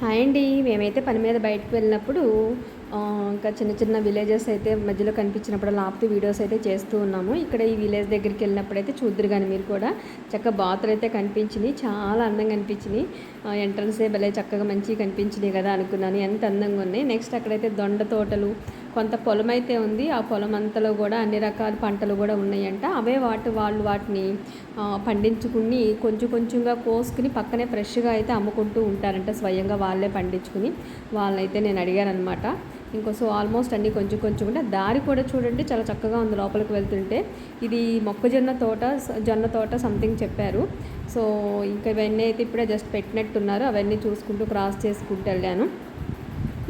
Hi అండి. మేమైతే పని మీద బయటకు వెళ్ళినప్పుడు ఇంకా చిన్న చిన్న విలేజెస్ అయితే మధ్యలో కనిపించినప్పుడు లాపుతూ వీడియోస్ అయితే చేస్తూ ఉన్నాము. ఇక్కడ ఈ విలేజ్ దగ్గరికి వెళ్ళినప్పుడు అయితే చూద్దరు కానీ మీరు కూడా. చక్క బాతులు అయితే కనిపించినాయి. చాలా అందంగా కనిపించినాయి ఎంట్రన్సే భలే చక్కగా మంచిగా కనిపించినాయి కదా అనుకున్నాను. ఎంత అందంగా ఉన్నాయి. నెక్స్ట్ అక్కడైతే దొండ తోటలు కొంత పొలం అయితే ఉంది ఆ పొలం అంతలో కూడా అన్ని రకాల పంటలు కూడా ఉన్నాయంట. అవే వాటి వాళ్ళు వాటిని పండించుకుని కొంచెం కొంచెంగా కోసుకుని పక్కనే ఫ్రెష్గా అయితే అమ్ముకుంటూ ఉంటారంట స్వయంగా వాళ్ళే పండించుకుని. వాళ్ళైతే నేను అడిగాను అనమాట ఇంకో సో ఆల్మోస్ట్ అన్నీ కొంచెం కొంచెం ఉంటే దారి కూడా చూడండి చాలా చక్కగా ఉంది లోపలికి వెళ్తుంటే. ఇది మొక్కజొన్న తోట జొన్న తోట సంథింగ్ చెప్పారు. సో ఇంకా ఇవన్నీ అయితే ఇప్పుడే జస్ట్ పెట్టినట్టున్నారు. అవన్నీ చూసుకుంటూ క్రాస్ చేసుకుంటూ వెళ్ళాను.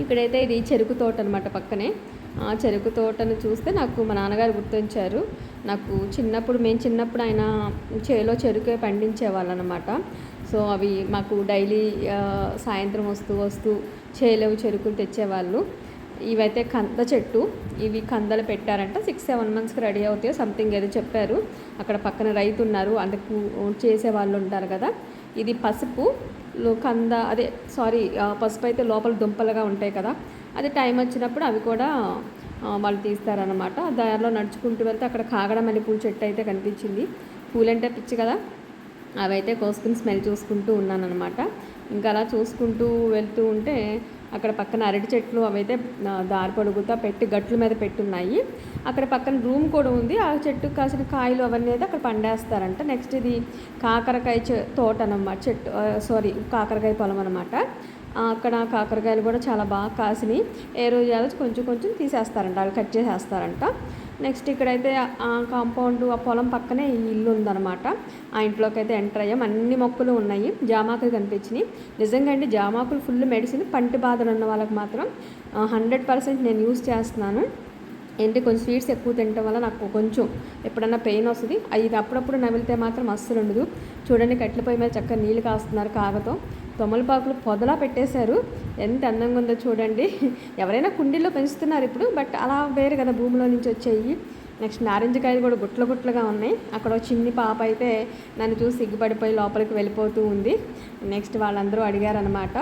ఇక్కడైతే ఇది చెరుకు తోట అనమాట పక్కనే. ఆ చెరుకు తోటను చూస్తే నాకు మా నాన్నగారు గుర్తించారు. నాకు చిన్నప్పుడు మేము చిన్నప్పుడు ఆయన చేలో చెరుకే పండించేవాళ్ళు అనమాట సో అవి మాకు డైలీ సాయంత్రం వస్తూ వస్తూ చేలో చెరుకులు తెచ్చేవాళ్ళు. ఇవైతే కంద చెట్టు ఇవి కందలు పెట్టారంట. సిక్స్ సెవెన్ మంత్స్కి రెడీ అవుతాయో సంథింగ్ ఏదో చెప్పారు. అక్కడ పక్కన రైతు ఉన్నారు. అందుకు చేసే వాళ్ళు ఉంటారు కదా. ఇది పసుపు కంద అదే సారీ పసుపు అయితే లోపల దుంపలుగా ఉంటాయి కదా. అది టైం వచ్చినప్పుడు అవి కూడా వాళ్ళు తీస్తారనమాట దారిలో నడుచుకుంటూ వెళ్తే అక్కడ కాగడం అనే పూల చెట్టు అయితే కనిపించింది. పూలంటే పిచ్చి కదా. అవైతే కోసుకుని స్మెల్ చూసుకుంటూ ఉన్నానన్నమాట. ఇంకా అలా చూసుకుంటూ వెళ్తూ ఉంటే అక్కడ పక్కన అరటి చెట్లు అవైతే అయితే దారి పొడుగుతా పెట్టి గట్ల మీద పెట్టున్నాయి. అక్కడ పక్కన రూమ్ కూడా ఉంది. ఆ చెట్టు కాసిన కాయలు అవన్నీ అయితే అక్కడ పండేస్తారంట. నెక్స్ట్ ఇది కాకరకాయ చె తోట అనమాట చెట్టు సారీ కాకరకాయ పొలం అనమాట అక్కడ కాకరకాయలు కూడా చాలా బాగా కాసినాయి ఏ రోజు ఆ కొంచెం కొంచెం తీసేస్తారంట అవి కట్ చేసేస్తారంట. నెక్స్ట్ ఇక్కడైతే ఆ కాంపౌండ్ ఆ పొలం పక్కనే ఈ ఇల్లు ఉందన్నమాట. ఆ ఇంట్లోకి అయితే ఎంటర్ అయ్యాం. అన్ని మొక్కలు ఉన్నాయి. జామాకులు కనిపించినాయి. నిజంగా అండి జామాకులు ఫుల్ మెడిసిన్ పంటి బాధలు ఉన్న వాళ్ళకి మాత్రం హండ్రెడ్ పర్సెంట్ నేను యూస్ చేస్తున్నాను. ఏంటి కొంచెం స్వీట్స్ ఎక్కువ తినటం వల్ల నాకు కొంచెం ఎప్పుడన్నా పెయిన్ వస్తుంది. అది అప్పుడప్పుడు నమిలితే మాత్రం అస్సలు ఉండదు. చూడండి కట్టెల పొయ్యి మీద చక్కగా నీళ్ళు కాస్తున్నారు కాగతో. తొమలపాకులు పొదలా పెట్టేశారు. ఎంత అందంగా ఉందో చూడండి. ఎవరైనా కుండీల్లో పెంచుతున్నారు ఇప్పుడు బట్ అలా వేరు కదా భూమిలో నుంచి వచ్చేవి నెక్స్ట్ నారింజ కాయలు కూడా గుట్ల గుట్లుగా ఉన్నాయి. అక్కడ ఒక చిన్ని పాప అయితే నన్ను చూసి సిగ్గుపడిపోయి లోపలికి వెళ్ళిపోతూ ఉంది. నెక్స్ట్ వాళ్ళందరూ అడిగారనమాట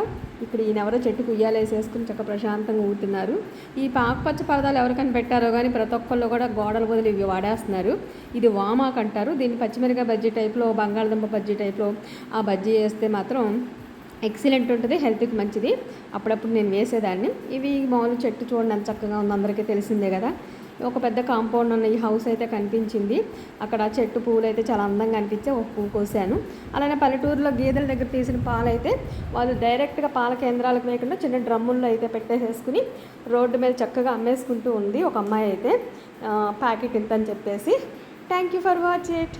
ఇక్కడ ఈయనెవరో చెట్టుకు ఉయ్యాలేసేసుకుని చక్క ప్రశాంతంగా ఊతున్నారు ఈ పాకుపచ్చ పరదాలు ఎవరికైనా పెట్టారో కానీ ప్రతి ఒక్కళ్ళు కూడా గోడల బదులు ఇవి వాడేస్తున్నారు. ఇది వామాక్ అంటారు. దీన్ని పచ్చిమిరకాయ బజ్జీ టైప్లో బంగాళదుంప బజ్జీ టైప్లో ఆ బజ్జీ వేస్తే మాత్రం ఎక్సలెంట్ ఉంటుంది హెల్త్కి మంచిది. అప్పుడప్పుడు నేను వేసేదాన్ని. ఇవి మామూలు చెట్టు చూడండి ఎంత చక్కగా ఉంది అందరికీ తెలిసిందే కదా. ఒక పెద్ద కాంపౌండ్ ఉన్న ఈ హౌస్ అయితే కనిపించింది. అక్కడ చెట్టు పువ్వులు అయితే చాలా అందంగా అనిపించే ఒక పువ్వు కోసాను. అలానే పల్లెటూరులో గేదెల దగ్గర తీసిన పాలు అయితే వాళ్ళు డైరెక్ట్గా పాల కేంద్రాలకు వేయకుండా చిన్న డ్రమ్ముల్లో అయితే పెట్టేసేసుకుని రోడ్డు మీద చక్కగా అమ్మేసుకుంటూ ఉంది ఒక అమ్మాయి అయితే. ప్యాకెట్ ఇంత అని చెప్పేసి. Thank you for watch it.